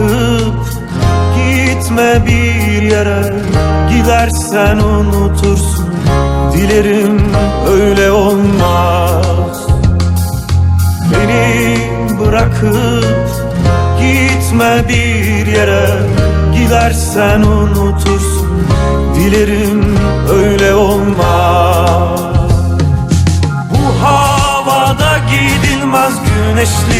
bırakıp gitme bir yere. Gidersen unutursun Dilerim öyle olmaz. Beni bırakıp gitme bir yere. Gidersen unutursun Dilerim öyle olmaz. Bu havada gidilmez Güneşli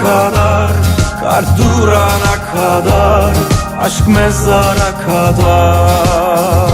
kadar Kar durana kadar Aşk mezara kadar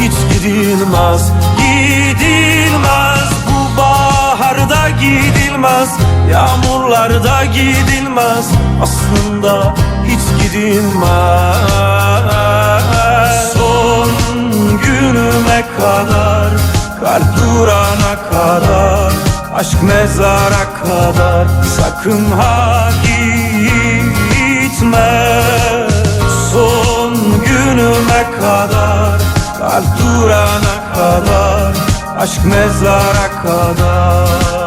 hiç gidilmez Gidilmez. Bu baharda gidilmez Yağmurlarda gidilmez. Aslında hiç gidilmez. Son günüme kadar Kar durana kadar Aşk mezara kadar. Sakın ha gitme. Son günüme kadar Aşk mezara kadar